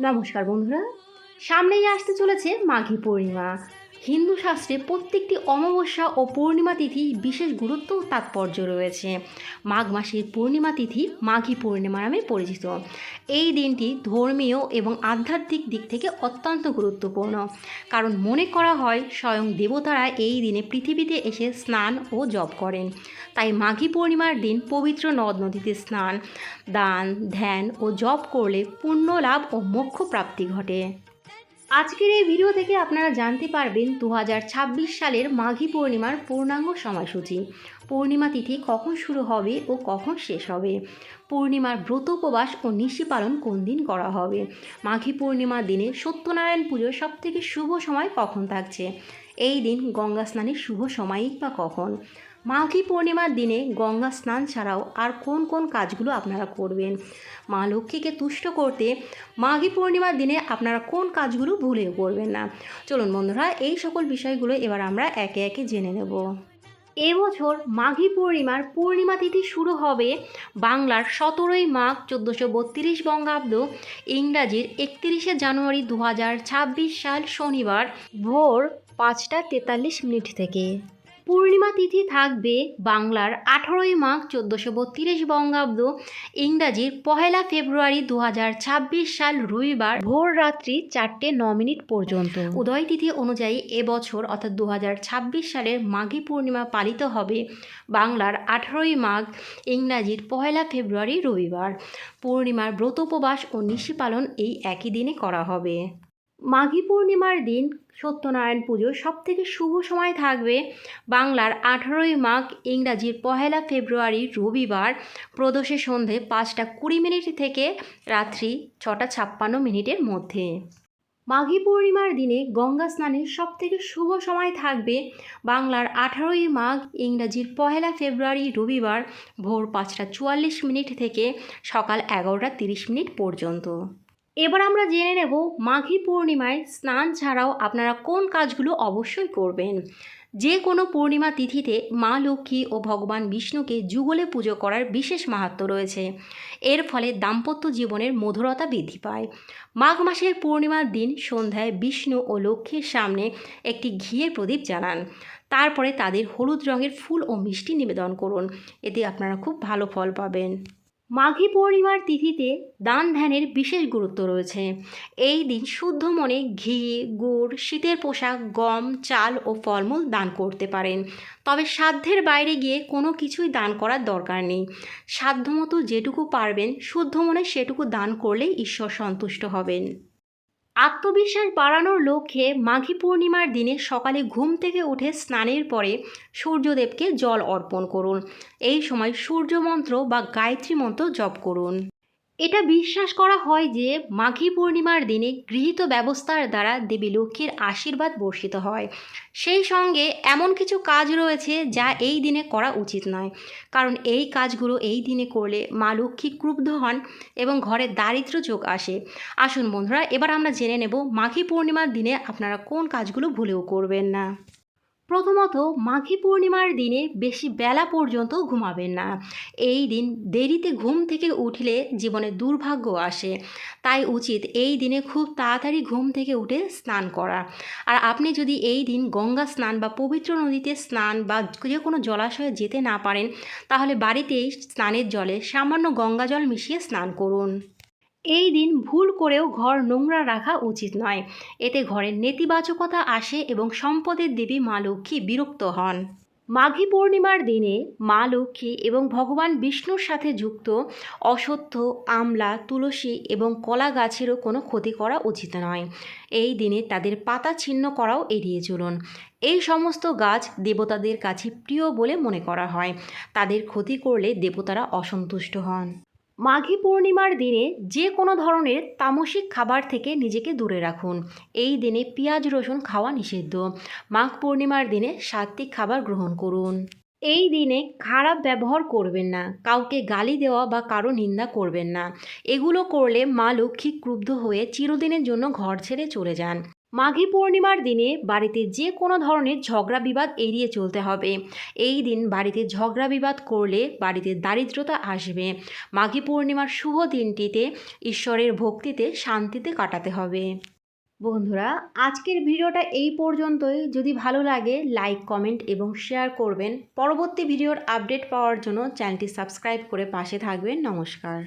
নমস্কার বন্ধুরা। সামনেই আসতে চলেছে মাঘী পূর্ণিমা। হিন্দু শাস্ত্রে প্রত্যেকটি অমাবস্যা ও পূর্ণিমা তিথি বিশেষ গুরুত্ব ও তাৎপর্য রয়েছে। মাঘ মাসের পূর্ণিমা তিথি মাঘী পূর্ণিমা নামে পরিচিত। এই দিনটি ধর্মীয় এবং আধ্যাত্মিক দিক থেকে অত্যন্ত গুরুত্বপূর্ণ। কারণ মনে করা হয়, স্বয়ং দেবতারা এই দিনে পৃথিবীতে এসে স্নান ও জপ করেন। তাই মাঘী পূর্ণিমার দিন পবিত্র নদ নদীতে স্নান, দান, ধ্যান ও জপ করলে পুণ্য লাভ ও মোক্ষ প্রাপ্তি ঘটে। আজকের এই ভিডিও থেকে আপনারা জানতে পারবেন দু হাজার ছাব্বিশ সালের মাঘী পূর্ণিমার পূর্ণাঙ্গ সময়সূচি। পূর্ণিমা তিথি কখন শুরু হবে ও কখন শেষ হবে? পূর্ণিমার ব্রত উপবাস ও নিশি পালন কোন দিন করা হবে? মাঘী পূর্ণিমার দিনে সত্যনারায়ণ পুজোর সবথেকে শুভ সময় কখন থাকছে? এই দিন গঙ্গা স্নানের শুভ সময়ই বা কখন? মাঘী পূর্ণিমার দিনে গঙ্গা স্নান ছাড়াও আর কোন কোন কাজগুলো আপনারা করবেন? মা লক্ষ্মীকে তুষ্ট করতে মাঘী পূর্ণিমার দিনে আপনারা কোন কাজগুলো ভুলেও করবেন না। চলুন বন্ধুরা, এই সকল বিষয়গুলো এবার আমরা একে একে জেনে নেব। এবছর মাঘী পূর্ণিমার পূর্ণিমা তিথি শুরু হবে বাংলার সতেরোই মাঘ চোদ্দোশো বত্রিশ বঙ্গাব্দ, ইংরাজির একত্রিশে জানুয়ারি দু হাজার ছাব্বিশ সাল শনিবার ভোর পাঁচটা তেতাল্লিশ মিনিট থেকে। পূর্ণিমা তিথি থাকবে বাংলার আঠারোই মাঘ চোদ্দোশো বত্রিশ বঙ্গাব্দ, ইংরাজির পহেলা ফেব্রুয়ারি দু হাজার ছাব্বিশ সাল রবিবার ভোর রাত্রি চারটে ন মিনিট পর্যন্ত। উদয় তিথি অনুযায়ী এবছর অর্থাৎ দু হাজার ছাব্বিশ সালের মাঘী পূর্ণিমা পালিত হবে বাংলার আঠারোই মাঘ, ইংরাজির পহেলা ফেব্রুয়ারি রবিবার। পূর্ণিমার ব্রতোপবাস ও নিশি পালন এই একই দিনে করা হবে। মাঘী পূর্ণিমার দিন সত্যনারায়ণ পুজো সবথেকে শুভ সময় থাকবে বাংলার আঠারোই মাঘ, ইংরাজির পহেলা ফেব্রুয়ারি, রবিবার প্রদোষে সন্ধে পাঁচটা কুড়ি মিনিট থেকে রাত্রি ছটা ছাপ্পান্ন মিনিটের মধ্যে। মাঘী পূর্ণিমার দিনে গঙ্গা স্নানের সবথেকে শুভ সময় থাকবে বাংলার আঠারোই মাঘ, ইংরাজির পহেলা ফেব্রুয়ারি, রবিবার, ভোর পাঁচটা চুয়াল্লিশ মিনিট থেকে সকাল এগারোটা তিরিশ মিনিট পর্যন্ত। এবার আমরা জেনে নেব মাঘী পূর্ণিমায় স্নান ছাড়াও আপনারা কোন কাজগুলো অবশ্যই করবেন। যে কোনো পূর্ণিমা তিথিতে মা লক্ষ্মী ও ভগবান বিষ্ণুকে যুগলে পুজো করার বিশেষ মাহাত্ম্য রয়েছে। এর ফলে দাম্পত্য জীবনের মধুরতা বৃদ্ধি পায়। মাঘ মাসের পূর্ণিমার দিন সন্ধ্যায় বিষ্ণু ও লক্ষ্মীর সামনে একটি ঘিয়ের প্রদীপ জানান তারপরে তাদের হলুদ রঙের ফুল ও মিষ্টি নিবেদন করুন। এতে আপনারা খুব ভালো ফল পাবেন। মাঘী পূর্ণিমার তিথিতে দান ধ্যানের বিশেষ গুরুত্ব রয়েছে। এই দিন শুদ্ধ মনে ঘি, গুড়, শীতের পোশাক, গম, চাল ও ফলমূল দান করতে পারেন। তবে সাধ্যের বাইরে গিয়ে কোনো কিছুই দান করার দরকার নেই। সাধ্যমতো যেটুকু পারবেন, শুদ্ধ মনে সেটুকু দান করলেই ঈশ্বর সন্তুষ্ট হবেন। আত্মবিশ্বাস বাড়ানোর লক্ষ্যে মাঘী পূর্ণিমার দিনে সকালে ঘুম থেকে উঠে স্নানের পরে সূর্যদেবকে জল অর্পণ করুন। এই সময় সূর্য মন্ত্র বা গায়ত্রী মন্ত্র জপ করুন। এটা বিশ্বাস করা হয় যে মাঘী পূর্ণিমার দিনে গৃহীত ব্যবস্থার দ্বারা দেবী লক্ষ্মীর আশীর্বাদ বর্ষিত হয়। সেই সঙ্গে এমন কিছু কাজ রয়েছে যা এই দিনে করা উচিত নয়। কারণ এই কাজগুলো এই দিনে করলে মা লক্ষ্মী ক্রুব্ধ হন এবং ঘরে দারিদ্র যোগ আসে। আসুন বন্ধুরা, এবার আমরা জেনে নেব মাঘী পূর্ণিমার দিনে আপনারা কোন কাজগুলো ভুলেও করবেন না। প্রথমত মাঘী পূর্ণিমার দিনে বেশি বেলা পর্যন্ত ঘুমাবেন না। এই দিন দেরিতে ঘুম থেকে উঠলে জীবনে দুর্ভাগ্য আসে। তাই উচিত এই দিনে খুব তাড়াতাড়ি ঘুম থেকে উঠে স্নান করা। আর আপনি যদি এই দিন গঙ্গা স্নান বা পবিত্র নদীতে স্নান বা যে কোনো জলাশয়ে যেতে না পারেন, তাহলে বাড়িতেই স্নানের জলে সামান্য গঙ্গা জল মিশিয়ে স্নান করুন। এই দিন ভুল করেও ঘর নোংরা রাখা উচিত নয়। এতে ঘরের নেতিবাচকতা আসে এবং সম্পদের দেবী মা লক্ষ্মী বিরক্ত হন। মাঘী পূর্ণিমার দিনে মা লক্ষ্মী এবং ভগবান বিষ্ণুর সাথে যুক্ত অসত্য আমলা, তুলসী এবং কলা গাছেরও কোনো ক্ষতি করা উচিত নয়। এই দিনে তাদের পাতা ছিন্ন করাও এড়িয়ে চলুন। এই সমস্ত গাছ দেবতাদের কাছে প্রিয় বলে মনে করা হয়। তাদের ক্ষতি করলে দেবতারা অসন্তুষ্ট হন। মাঘী পূর্ণিমার দিনে যে কোনো ধরনের তামসিক খাবার থেকে নিজেকে দূরে রাখুন। এই দিনে পেঁয়াজ, রসুন খাওয়া নিষিদ্ধ। মাঘ পূর্ণিমার দিনে সাত্বিক খাবার গ্রহণ করুন। এই দিনে খারাপ ব্যবহার করবেন না। কাউকে গালি দেওয়া বা কারও নিন্দা করবেন না। এগুলো করলে মা লক্ষ্মী ক্রুব্ধ হয়ে চিরদিনের জন্য ঘর ছেড়ে চলে যান। মাঘী পূর্ণিমার দিনে বাড়িতে যে কোনো ধরনের ঝগড়া বিবাদ এড়িয়ে চলতে হবে। এই দিন বাড়িতে ঝগড়া বিবাদ করলে বাড়িতে দারিদ্রতা আসবে। মাঘী পূর্ণিমার শুভ দিনটিতে ঈশ্বরের ভক্তিতে শান্তিতে কাটাতে হবে। বন্ধুরা, আজকের ভিডিওটা এই পর্যন্তই। যদি ভালো লাগে, লাইক, কমেন্ট এবং শেয়ার করবেন। পরবর্তী ভিডিওর আপডেট পাওয়ার জন্য চ্যানেলটি সাবস্ক্রাইব করে পাশে থাকবেন। নমস্কার।